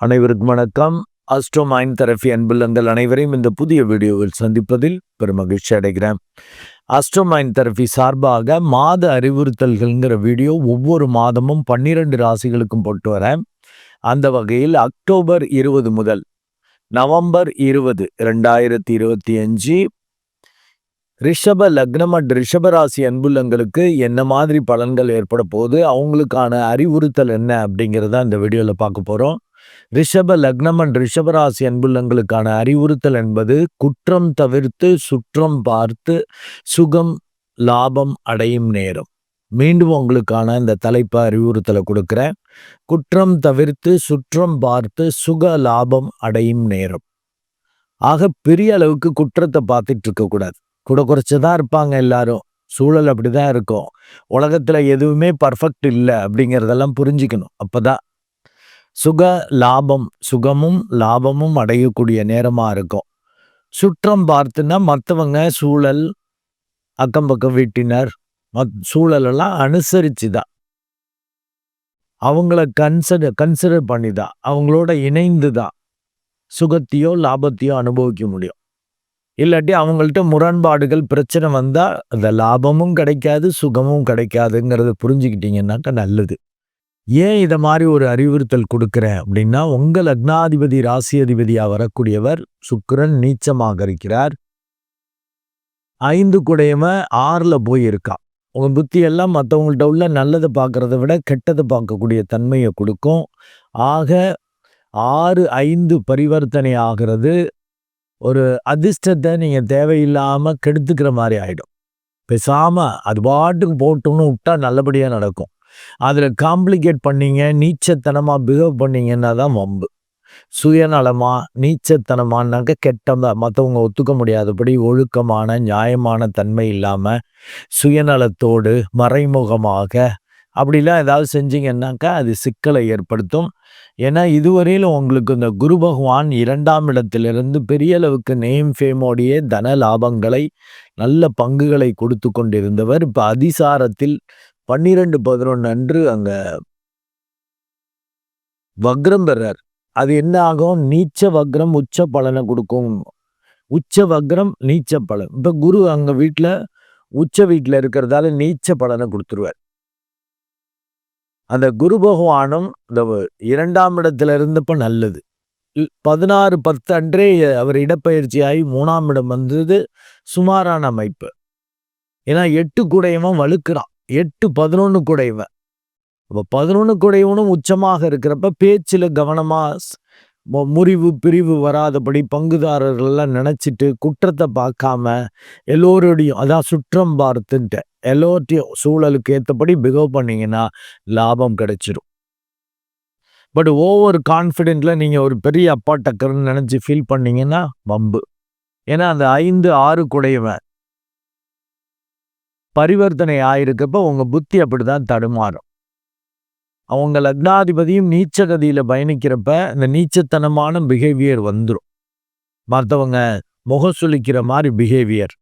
அனைவருக்கும் வணக்கம். Astro mind therapy அன்புள்ளங்கள் அனைவரையும் இந்த புதிய வீடியோவில் சந்திப்பதில் பெருமகிழ்ச்சி அடைகிறேன். அஸ்ட்ரோ மைண்ட் தெரபி சார்பாக மாத அறிவுறுத்தல்கள்ங்கிற வீடியோ ஒவ்வொரு மாதமும் பன்னிரண்டு ராசிகளுக்கும் போட்டு வரேன். அந்த வகையில் அக்டோபர் இருபது முதல் நவம்பர் இருபது ரெண்டாயிரத்தி இருபத்தி அஞ்சு ரிஷப லக்னம் அண்ட் ரிஷபராசி அன்புள்ளங்களுக்கு என்ன மாதிரி பலன்கள் ஏற்பட போகுது அவங்களுக்கான அறிவுறுத்தல் என்ன அப்படிங்கிறத அந்த வீடியோவில் பார்க்க போகிறோம் ரிஷப லக்னம் அண்ட் ரிஷபராசி அன்புள்ளங்களுக்கான அறிவுறுத்தல் என்பது குற்றம் தவிர்த்து சுற்றம் பார்த்து சுகம் லாபம் அடையும் நேரம். மீண்டும் உங்களுக்கான இந்த தலைப்பை அறிவுறுத்தலை கொடுக்குறேன். குற்றம் தவிர்த்து சுற்றம் பார்த்து சுக லாபம் அடையும் நேரம். ஆக பெரிய அளவுக்கு குற்றத்தை பார்த்துட்டு இருக்கக்கூடாது கூட குறைச்சதான் இருப்பாங்க எல்லாரும். சூழல் அப்படிதான் இருக்கும். உலகத்துல எதுவுமே பர்ஃபெக்ட் இல்லை அப்படிங்கிறதெல்லாம் புரிஞ்சுக்கணும். அப்பதான் சுக லாபம் சுகமும் லாபமும் அடையக்கூடிய நேரமாக இருக்கும். சுற்றம் பார்த்துன்னா மற்றவங்க சூழல் அக்கம் பக்கம் வீட்டினர் மத் சூழலெல்லாம் அனுசரித்து தான் அவங்கள கன்சிடர் கன்சிடர் பண்ணி தான் அவங்களோட இணைந்து தான் சுகத்தையோ லாபத்தையோ அனுபவிக்க முடியும். இல்லாட்டி அவங்கள்ட்ட முரண்பாடுகள் பிரச்சனை வந்தால் அந்த லாபமும் கிடைக்காது சுகமும் கிடைக்காதுங்கிறத புரிஞ்சுக்கிட்டீங்கன்னாக்கா நல்லது. ஏன் இதை மாதிரி ஒரு அறிவுறுத்தல் கொடுக்குறேன் அப்படின்னா உங்கள் லக்னாதிபதி ராசி அதிபதியாக வரக்கூடியவர் சுக்கரன் நீச்சமாக இருக்கிறார். ஐந்து குடையவன் ஆறில் போய் இருக்கான் உங்கள் புத்தி எல்லாம் மற்றவங்கள்ட்ட உள்ள நல்லதை பார்க்கறத விட கெட்டதை பார்க்கக்கூடிய தன்மையை கொடுக்கும். ஆக ஆறு ஐந்து பரிவர்த்தனை ஆகிறது ஒரு அதிர்ஷ்டத்தை நீங்கள் தேவையில்லாமல் கெடுத்துக்கிற மாதிரி ஆகிடும் பேசாமல் அது பாட்டுக்கு போட்டோம்னு விட்டா நல்லபடியாக நடக்கும். அதில் காம்ப்ளிகேட் பண்ணீங்க நீச்சத்தனமாக பிஹேவ் பண்ணீங்கன்னா தான் வம்பு. சுயநலமாக நீச்சத்தனமானாக்க கெட்டதாக மற்றவங்க ஒத்துக்க முடியாதபடி ஒழுக்கமான நியாயமான தன்மை இல்லாமல் சுயநலத்தோடு மறைமுகமாக அப்படிலாம் ஏதாவது செஞ்சீங்கன்னாக்கா அது சிக்கலை ஏற்படுத்தும். ஏன்னா இதுவரையிலும் உங்களுக்கு இந்த குரு பகவான் இரண்டாம் இடத்திலிருந்து பெரிய அளவுக்கு நேம் ஃபேமோடைய தன லாபங்களை நல்ல பங்குகளை கொடுத்து கொண்டிருந்தவர். இப்போ அதிசாரத்தில் பன்னிரெண்டு பதினொன்று அன்று அங்க வக்ரம் பெறார். அது என்ன ஆகும்? நீச்ச வக்ரம் உச்ச பலனை கொடுக்கும். உச்ச வக்ரம் நீச்ச பலன். இப்போ குரு அங்க வீட்டில் உச்ச வீட்டில் இருக்கிறதால நீச்ச பலனை கொடுத்துருவார். அந்த குரு பகவானும் இந்த இரண்டாம் இடத்துல இருந்தப்ப நல்லது. பதினாறு பத்து அன்றே அவர் இடப்பெயர்ச்சியாகி மூணாம் இடம் வந்தது. சுமாரான அமைப்பு. ஏன்னா எட்டு கூடையவன் வலுக்கிறான் எட்டு பதினொன்று கூட இவன் இப்போ பதினொன்று குடைவனும் உச்சமாக இருக்கிறப்ப பேச்சில் கவனமாக முறிவு பிரிவு வராதபடி பங்குதாரர்கள்லாம் நினச்சிட்டு குற்றத்தை பார்க்காம எல்லோருடையும் அதான் சுற்றம் பார்த்துன்ட்டு எல்லோர்ட்டையும் சூழலுக்கு ஏற்றபடி பிகவ் பண்ணிங்கன்னா லாபம் கிடைச்சிரும். பட் ஓவர் கான்ஃபிடென்ட்டில் நீங்கள் ஒரு பெரிய அப்பா டக்கர்னு நினச்சி ஃபீல் பண்ணிங்கன்னா வம்பு. ஏன்னா அந்த ஐந்து ஆறு குடையவன் பரிவர்த்தனை ஆயிருக்கப்ப உங்கள் புத்தி அப்படிதான் தடுமாறும். அவங்க லக்னாதிபதியும் நீச்சகதியில பயணிக்கிறப்ப இந்த நீச்சத்தனமான பிஹேவியர் வந்துடும் மற்றவங்க முகம் சுளிக்கிற மாதிரி பிஹேவியர்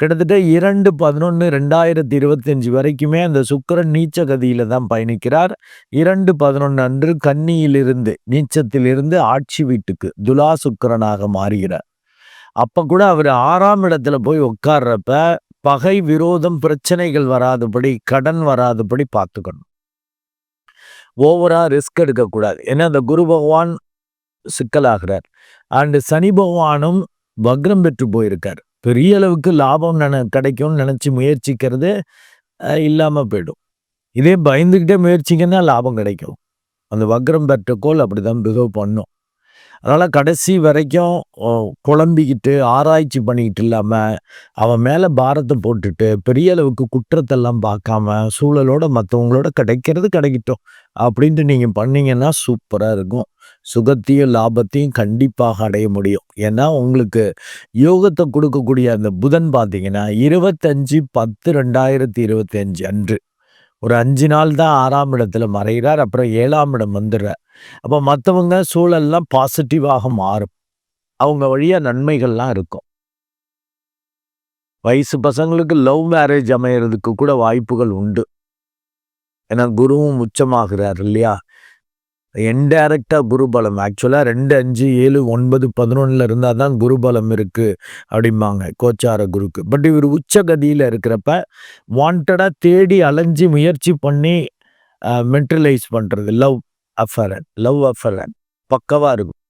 கிட்டத்தட்ட இரண்டு பதினொன்று ரெண்டாயிரத்தி இருபத்தஞ்சி வரைக்குமே அந்த சுக்கரன் நீச்ச கதியில் தான் பயணிக்கிறார். இரண்டு பதினொன்று அன்று கன்னியிலிருந்து நீச்சத்திலிருந்து ஆட்சி வீட்டுக்கு துலா சுக்கரனாக மாறுகிறார். அப்போ கூட அவர் ஆறாம் இடத்துல போய் உட்கார்றப்ப பகை விரோதம் பிரச்சனைகள் வராதபடி கடன் வராதபடி பார்த்துக்கணும். ஓவரா ரிஸ்க் எடுக்கக்கூடாது. ஏன்னா அந்த குரு பகவான் சிக்கலாகிறார். அண்டு சனி பகவானும் வக்ரம் பெற்று போயிருக்கார். பெரிய அளவுக்கு லாபம் நினை கிடைக்கும்னு நினச்சி முயற்சிக்கிறது இல்லாமல் போயிடும். இதே பயந்துக்கிட்டே முயற்சிங்கன்னா லாபம் கிடைக்கும். அந்த வக்ரம் பெற்ற கோல் அப்படி தான் பிகவ் பண்ணும். அதனால் கடைசி வரைக்கும் குழம்பிக்கிட்டு ஆராய்ச்சி பண்ணிக்கிட்டு இல்லாமல் அவன் மேலே பாரத்தை போட்டுட்டு பெரிய அளவுக்கு குற்றத்தெல்லாம் பார்க்காம சூழலோட மற்றவங்களோட கிடைக்கிறது கிடைக்கட்டும் அப்படின்ட்டு நீங்கள் பண்ணீங்கன்னா சூப்பராக இருக்கும். சுகத்தையும் லாபத்தையும் கண்டிப்பாக அடைய முடியும். ஏன்னா உங்களுக்கு யோகத்தை கொடுக்கக்கூடிய அந்த புதன் பார்த்தீங்கன்னா இருபத்தஞ்சு பத்து ரெண்டாயிரத்தி இருபத்தஞ்சு அன்று. ஒரு அஞ்சு நாள் தான் ஆறாம் இடத்துல மறைகிறார் அப்புறம் ஏழாம் இடம் வந்துடுறார். அப்போ மற்றவங்க சூழல்லாம் பாசிட்டிவாக மாறும். அவங்க வழியாக நன்மைகள்லாம் இருக்கும். வயசு பசங்களுக்கு லவ் மேரேஜ் அமையிறதுக்கு கூட வாய்ப்புகள் உண்டு. ஏன்னா குருவும் உச்சமாகிறார் இல்லையா? இன்டைரக்டா குருபலம் ஆக்சுவலாக ரெண்டு அஞ்சு ஏழு ஒன்பது பதினொன்றில் இருந்தால் தான் குருபலம் இருக்கு அப்படிம்பாங்க கோச்சார குருக்கு. பட் இவர் உச்சகதியில் இருக்கிறப்ப வாண்டடாக தேடி அலைஞ்சு முயற்சி பண்ணி மென்டலைஸ் பண்ணுறது லவ் அஃபரன் லவ் அஃபரன் பக்கவாக இருக்கும்.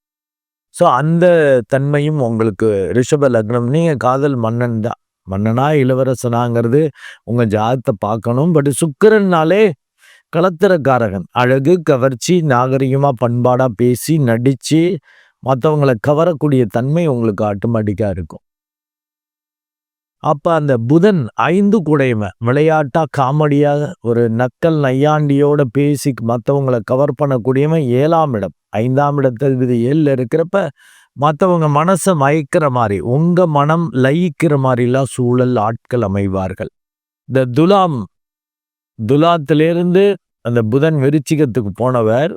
ஸோ அந்த தன்மையும் உங்களுக்கு ரிஷப லக்னம் நீங்கள் காதல் மன்னன் தான். மன்னனா இளவரசனாங்கிறது உங்கள் ஜாதத்தை பார்க்கணும். பட் சுக்கரன்னாலே கலத்திரக்காரகன் அழகு கவர்ச்சி நாகரிகமாக பண்பாடாக பேசி நடித்து மற்றவங்களை கவரக்கூடிய தன்மை உங்களுக்கு ஆட்டோமேட்டிக்காக இருக்கும். அப்போ அந்த புதன் ஐந்து குடைமை விளையாட்டாக காமெடியாக ஒரு நக்கல் நையாண்டியோட பேசி மற்றவங்களை கவர் பண்ணக்கூடியவன் ஏழாம் இடம். ஐந்தாம் இடத்தில் இது ஏழில் இருக்கிறப்ப மற்றவங்க மனசை மயக்கிற மாதிரி உங்கள் மனம் லயிக்கிற மாதிரிலாம் சூழல் ஆட்கள் அமைவார்கள். இந்த துலாம் துலாத்திலேருந்து அந்த புதன் விருச்சிகத்துக்கு போனவர்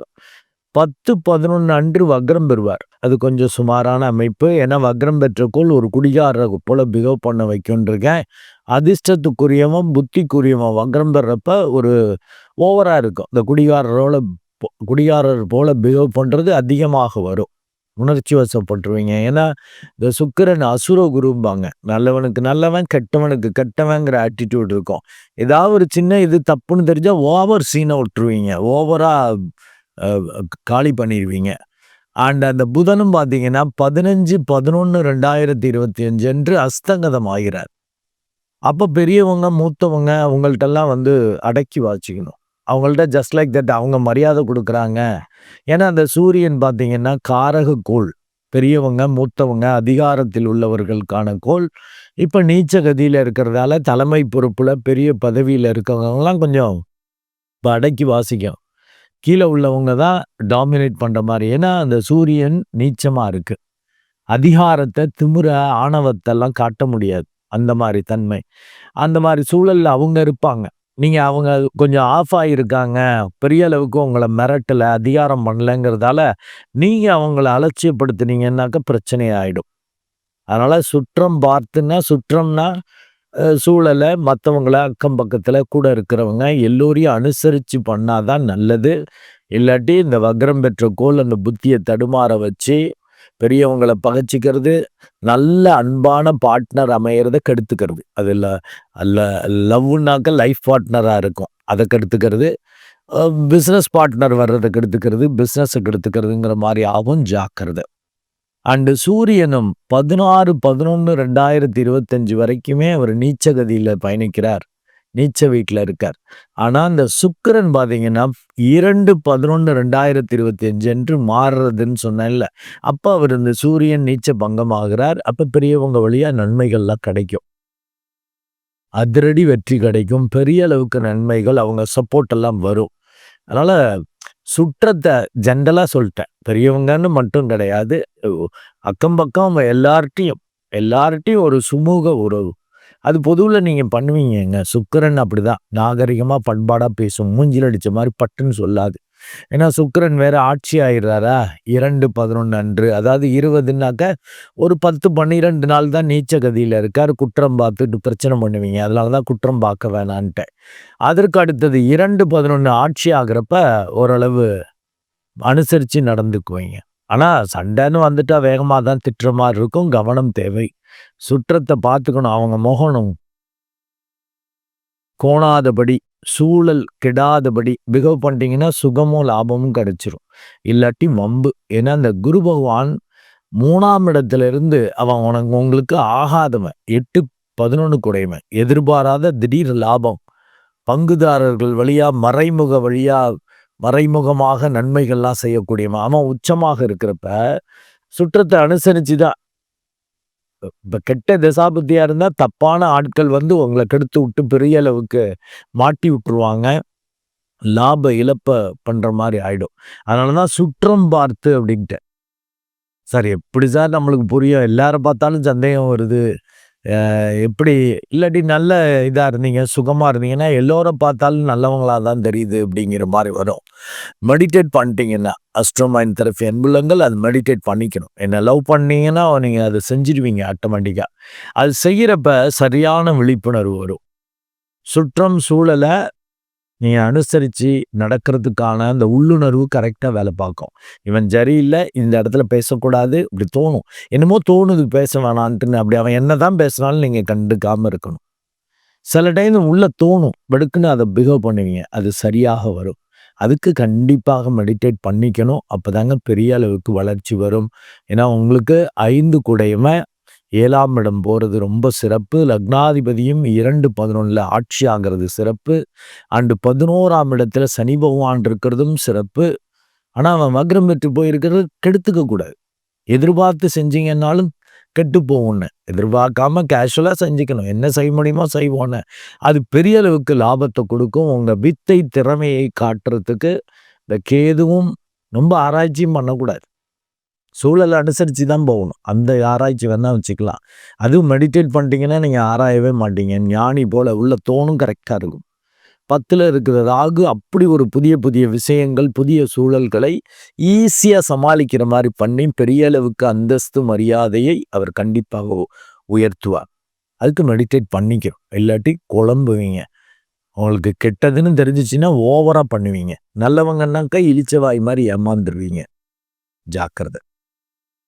பத்து பதினொன்று அன்று வக்ரம் பெறுவார். அது கொஞ்சம் சுமாரான அமைப்பு. ஏன்னா வக்ரம் பெற்றக்குள் ஒரு குடிகாரரை போல பிகவ் பண்ண வைக்கின்றிருக்கேன் அதிர்ஷ்டத்துக்குரியவன் புத்திக்குரியவன் வக்ரம் பெறப்ப ஒரு ஓவராக இருக்கும். இந்த குடிகாரரோட குடிகாரர் போல பிஹேவ் பண்ணுறது அதிகமாக வரும். உணர்ச்சி வசப்பட்டுருவீங்க. ஏன்னா இந்த சுக்கரன் அசுர குரும்பாங்க. நல்லவனுக்கு நல்லவன் கெட்டவனுக்கு கெட்டவங்கிற ஆட்டிடியூட் இருக்கும். ஏதாவது ஒரு சின்ன இது தப்புன்னு தெரிஞ்சால் ஓவர் சீனை விட்டுருவீங்க. ஓவராக காலி பண்ணிடுவீங்க அண்ட் அந்த புதனும் பார்த்தீங்கன்னா பதினஞ்சு பதினொன்று ரெண்டாயிரத்தி இருபத்தி அஞ்சு அன்று அஸ்தங்கதம் ஆகிறார். அப்போ பெரியவங்க மூத்தவங்க அவங்கள்ட்டெல்லாம் வந்து அடக்கி வாச்சிக்கணும். அவங்கள்ட்ட ஜஸ்ட் லைக் தட் அவங்க மரியாதை கொடுக்குறாங்க. ஏன்னா அந்த சூரியன் பார்த்தீங்கன்னா காரக கோள். பெரியவங்க மூத்தவங்க அதிகாரத்தில் உள்ளவர்களுக்கான கோள். இப்போ நீச்ச கதியில் இருக்கிறதால தலைமை பொறுப்பில் பெரிய பதவியில் இருக்கிறவங்கலாம் கொஞ்சம் இப்போ அடக்கி வாசிக்கும். கீழே உள்ளவங்க தான் டாமினேட் பண்ணுற மாதிரி. ஏன்னா அந்த சூரியன் நீச்சமாக இருக்குது அதிகாரத்தை திமுற ஆணவத்தெல்லாம் காட்ட முடியாது. அந்த மாதிரி தன்மை. அந்த மாதிரி சூழலில் அவங்க இருப்பாங்க. நீங்கள் அவங்க கொஞ்சம் ஆஃப் ஆகியிருக்காங்க பெரிய அளவுக்கு உங்களை மிரட்டலை அதிகாரம் பண்ணலைங்கிறதால நீங்கள் அவங்கள அலட்சியப்படுத்துனீங்கன்னாக்க பிரச்சனை ஆகிடும் அதனால் சுற்றம் பார்த்துன்னா சுற்றம்னா சூழலை மற்றவங்கள அக்கம் பக்கத்தில் கூட இருக்கிறவங்க எல்லோரையும் அனுசரித்து பண்ணாதான் நல்லது. இல்லாட்டி இந்த வக்ரம் பெற்ற கோல் அந்த புத்தியை தடுமாற வச்சு பெரியவங்களை பகச்சிக்கிறது நல்ல அன்பான பார்ட்னர் அமையிறத கெடுத்துக்கிறது. அது அல்ல லவ்னாக்க லைஃப் பார்ட்னராக இருக்கும். அதை கெடுத்துக்கிறது. பிஸ்னஸ் பார்ட்னர் வர்றதை கெடுத்துக்கிறது பிஸ்னஸை கெடுத்துக்கிறதுங்கிற மாதிரி ஆகும் ஜாக்கிரதை. அண்டு சூரியனும் பதினாறு பதினொன்று ரெண்டாயிரத்தி இருபத்தஞ்சு வரைக்குமே அவர் நீச்சகதியில் பயணிக்கிறார். நீச்ச வீட்டில் இருக்கார். ஆனால் அந்த சுக்கரன் பார்த்தீங்கன்னா இரண்டு பதினொன்று ரெண்டாயிரத்தி இருபத்தி அஞ்சு என்று மாறுறதுன்னு சொன்னேன்ல அப்போ அவர் இந்த சூரியன் நீச்ச பங்கமாகிறார். அப்போ பெரியவங்க வழியாக நன்மைகள்லாம் கிடைக்கும். அதிரடி வெற்றி கிடைக்கும். பெரிய அளவுக்கு நன்மைகள் அவங்க சப்போர்ட் எல்லாம் வரும். அதனால் சுற்றத்தை ஜென்ரலாக சொல்லிட்டேன். பெரியவங்கன்னு மட்டும் கிடையாது. அக்கம் பக்கம் எல்லார்ட்டையும் எல்லார்ட்டையும் ஒரு சுமூக உறவு. அது பொதுவில் நீங்கள் பண்ணுவீங்கங்க சுக்கரன் அப்படிதான். நாகரிகமாக பண்பாடாக பேசும். மூஞ்சில் அடித்த மாதிரி பட்டுன்னு சொல்லாது. ஏன்னா சுக்கரன் வேற ஆட்சி ஆயிடுறாரா? இரண்டு பதினொன்று அன்று. அதாவது இருபதுனாக்க ஒரு பத்து பன்னிரெண்டு நாள் தான் நீச்ச கதியில் இருக்கார். குற்றம் பார்த்துட்டு பிரச்சனை பண்ணுவீங்க. அதனால தான் குற்றம் பார்க்க வேணான்ட்டேன் அதற்கு அடுத்தது இரண்டு பதினொன்று ஆட்சி ஆகிறப்ப ஓரளவு அனுசரித்து நடந்துக்குவீங்க. ஆனால் சண்டைன்னு வந்துட்டா வேகமாக தான் திட்டுற மாதிரி இருக்கும். கவனம் தேவை. சுற்றத்தை பார்த்துக்கணும். அவங்க முகணும் கோணாதபடி சூழல் கெடாதபடி பிகவ் பண்ணிட்டீங்கன்னா சுகமும் லாபமும் கிடைச்சிரும். இல்லாட்டி வம்பு. ஏன்னா அந்த குரு பகவான் மூணாம் இடத்துல இருந்து அவன் உனக்கு உங்களுக்கு ஆகாதவன். எட்டு பதினொன்று குறைவன் எதிர்பாராத திடீர் லாபம். பங்குதாரர்கள் வழியாக மறைமுக வழியாக மறைமுகமாக நன்மைகள்லாம் செய்யக்கூடியவன். அவன் உச்சமாக இருக்கிறப்ப சுற்றத்தை அனுசரித்து தான் இப்போ கெட்ட தசாபுத்தியாக இருந்தால் தப்பான ஆட்கள் வந்து உங்களை கெடுத்து விட்டு பெரிய அளவுக்கு மாட்டி விட்டுருவாங்க. லாப இழப்ப பண்ணுற மாதிரி ஆகிடும் அதனால தான் சுற்றம் பார்த்து அப்படின்ட்டு. சார் எப்படி சார் நம்மளுக்கு புரியும்? எல்லாரும் பார்த்தாலும் சந்தேகம் வருது. எப்படி இல்லாட்டி நல்ல இதாக இருந்தீங்க சுகமாக இருந்தீங்கன்னா எல்லோரும் பார்த்தாலும் நல்லவங்களாக தான் தெரியுது அப்படிங்கிற மாதிரி வரும். மெடிடேட் பண்ணிட்டீங்கன்னா அஸ்ட்ரோமைன் தெரப்பி அன்புலங்கள் அது மெடிடேட் பண்ணிக்கணும். என்ன லவ் பண்ணீங்கன்னா நீங்கள் அதை செஞ்சிடுவீங்க ஆட்டோமேட்டிக்காக அது செய்கிறப்ப சரியான விழிப்புணர்வு வரும். சுற்றம் சூழலை நீங்கள் அனுசரித்து நடக்கிறதுக்கான அந்த உள்ளுணர்வு கரெக்டாக வேலை பார்க்கும். இவன் சரியில்லை இந்த இடத்துல பேசக்கூடாது இப்படி தோணும். என்னமோ தோணுது பேச வேணான்ட்டுன்னு அப்படி அவன் என்ன தான் பேசினாலும் நீங்கள் கண்டுக்காமல் இருக்கணும். சில டைம் உள்ளே தோணும். படுக்குன்னு அதை பிஹேவ் பண்ணுவீங்க. அது சரியாக வரும். அதுக்கு கண்டிப்பாக மெடிடேட் பண்ணிக்கணும். அப்போ தாங்க பெரிய அளவுக்கு வளர்ச்சி வரும். ஏன்னா உங்களுக்கு ஐந்து குடையுமே ஏழாம் இடம் போகிறது ரொம்ப சிறப்பு. லக்னாதிபதியும் இரண்டு பதினொன்றில் ஆட்சி ஆகிறது சிறப்பு. அண்டு பதினோராம் இடத்துல சனி பகவான் இருக்கிறதும் சிறப்பு. ஆனால் அவன் வக்ரம் பெற்று போயிருக்கிறது கெடுத்துக்க கூடாது. எதிர்பார்த்து செஞ்சீங்கன்னாலும் கெட்டு போகும்னு எதிர்பார்க்காம கேஷுவலாக செஞ்சுக்கணும். என்ன செய்ய முடியுமோ செய்வோன்னு. அது பெரிய அளவுக்கு லாபத்தை கொடுக்கும். உங்கள் வித்தை திறமையை காட்டுறதுக்கு இந்த கேதுவும் ரொம்ப ஆராய்ச்சியும் பண்ணக்கூடாது. சூழலை அனுசரித்து தான் போகணும். அந்த ஆராய்ச்சி வேணால் வச்சுக்கலாம். அதுவும் மெடிடேட் பண்ணிட்டீங்கன்னா நீங்கள் ஆராயவே மாட்டீங்க. ஞானி போல் உள்ள தோணும் கரெக்டாக இருக்கும். பத்தில் இருக்கிற ராகு அப்படி ஒரு புதிய புதிய விஷயங்கள் புதிய சூழல்களை ஈஸியாக சமாளிக்கிற மாதிரி பண்ணி பெரிய அளவுக்கு அந்தஸ்து மரியாதையை அவர் கண்டிப்பாக உயர்த்துவார். அதுக்கு மெடிடேட் பண்ணிக்கிறோம் இல்லாட்டி குழம்புவீங்க. உங்களுக்கு கெட்டதுன்னு தெரிஞ்சிச்சின்னா ஓவராக பண்ணுவீங்க. நல்லவங்கன்னாக்கா இழிச்சவாய் மாதிரி ஏமாந்துருவீங்க. ஜாக்கிரதை.